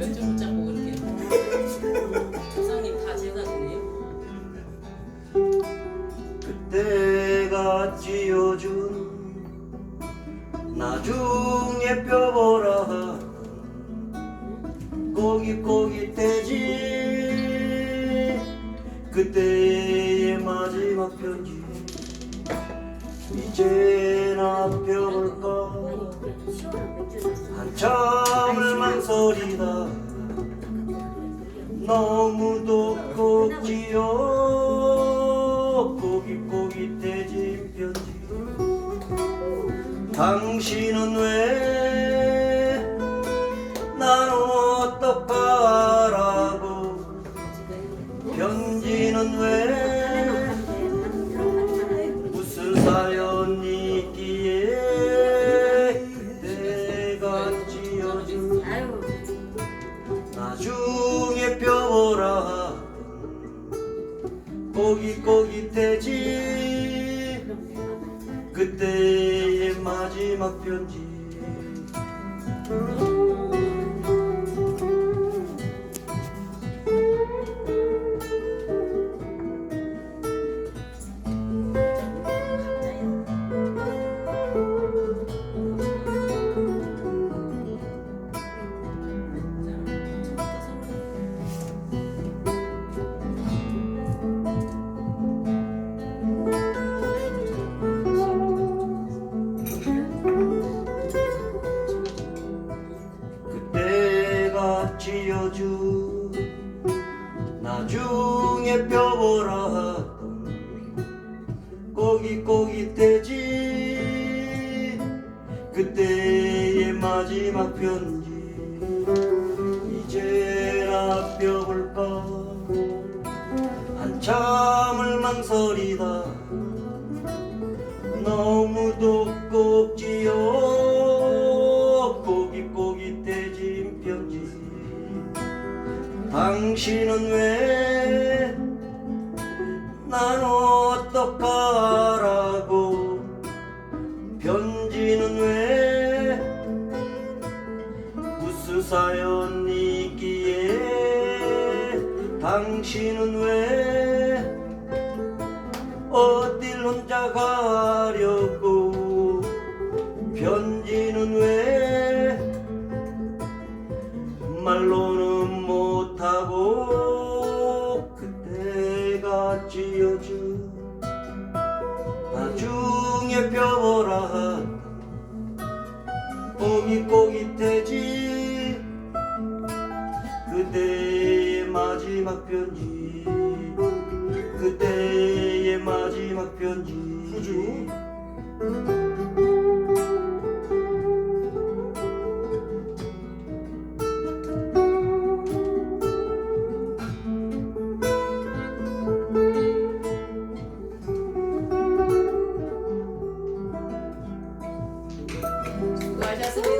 맥주 붙잡고 그렇게 조상님 다 제사지네요. 그때가 쥐어준 나중에 뼈보라 꼬깃꼬깃해지. 그때의 마지막 편지 이제나 펴볼까? 한참을 망설이다 너무도 꼭지요. 꼬깃꼬깃해진 편지. 당신은 왜 나는 어떡하라고 편지는 왜 나중에 펴보라. 꼬깃꼬깃해지. 그때의 마지막 편지 지어준 나중에 펴보라 꼬깃꼬깃해지 그때의 마지막 편지 이제라 펴볼까 한참을 망설이다 너 당신은 왜 난 어떡하라고? 편지는 왜 무슨 사연이 있기에? 당신은 왜 어딜 혼자 가려 지어준 나중에 펴보라 꼬깃꼬깃해지 그때의 마지막 편지. 그때의 마지막 편지 President